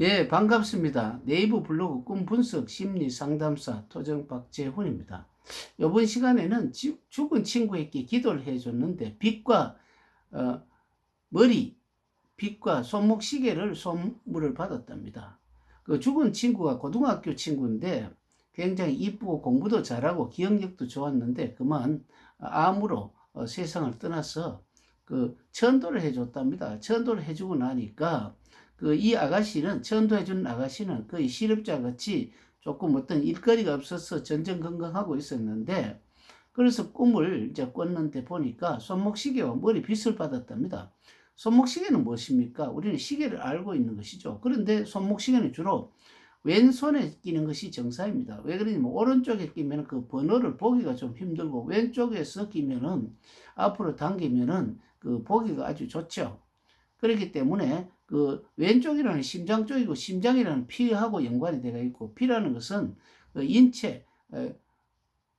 예, 반갑습니다. 네이버 블로그 꿈 분석 심리 상담사 토정 박재훈입니다. 이번 시간에는 지- 죽은 친구에게 기도를 해줬는데 빛과 어, 머리, 빛과 손목 시계를 선물을 받았답니다. 그 죽은 친구가 고등학교 친구인데 굉장히 이쁘고 공부도 잘하고 기억력도 좋았는데 그만 암으로 어, 세상을 떠나서 그 천도를 해줬답니다. 천도를 해주고 나니까 그 이 아가씨는 천도해주는 아가씨는 거의 실업자 같이 조금 어떤 일거리가 없어서 전전긍긍하고 있었는데 그래서 꿈을 이제 꿨는데 보니까 손목시계와 머리 빗을 받았답니다. 손목시계는 무엇입니까? 우리는 시계를 알고 있는 것이죠. 그런데 손목시계는 주로 왼손에 끼는 것이 정사입니다. 왜 그러냐면 오른쪽에 끼면 그 번호를 보기가 좀 힘들고 왼쪽에서 끼면은 앞으로 당기면은 그 보기가 아주 좋죠. 그렇기 때문에 그 왼쪽이라는 심장 쪽이고 심장이라는 피하고 연관이 되어 있고 피라는 것은 그 인체 에,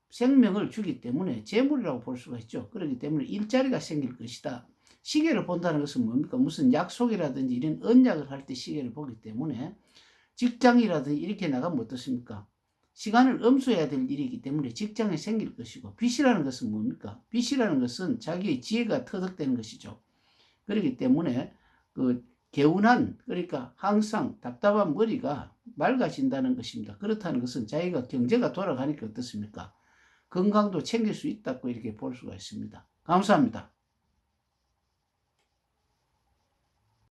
생명을 주기 때문에 재물이라고 볼 수가 있죠. 그렇기 때문에 일자리가 생길 것이다. 시계를 본다는 것은 뭡니까? 무슨 약속이라든지 이런 언약을 할 때 시계를 보기 때문에 직장이라든지 이렇게 나가면 어떻습니까? 시간을 엄수해야 될 일이기 때문에 직장에 생길 것이고 빚이라는 것은 뭡니까? 빚이라는 것은 자기의 지혜가 터득되는 것이죠. 그렇기 때문에 그 개운한 그러니까 항상 답답한 머리가 맑아진다는 것입니다. 그렇다는 것은 자기가 경제가 돌아가니까 어떻습니까? 건강도 챙길 수 있다고 이렇게 볼 수가 있습니다. 감사합니다.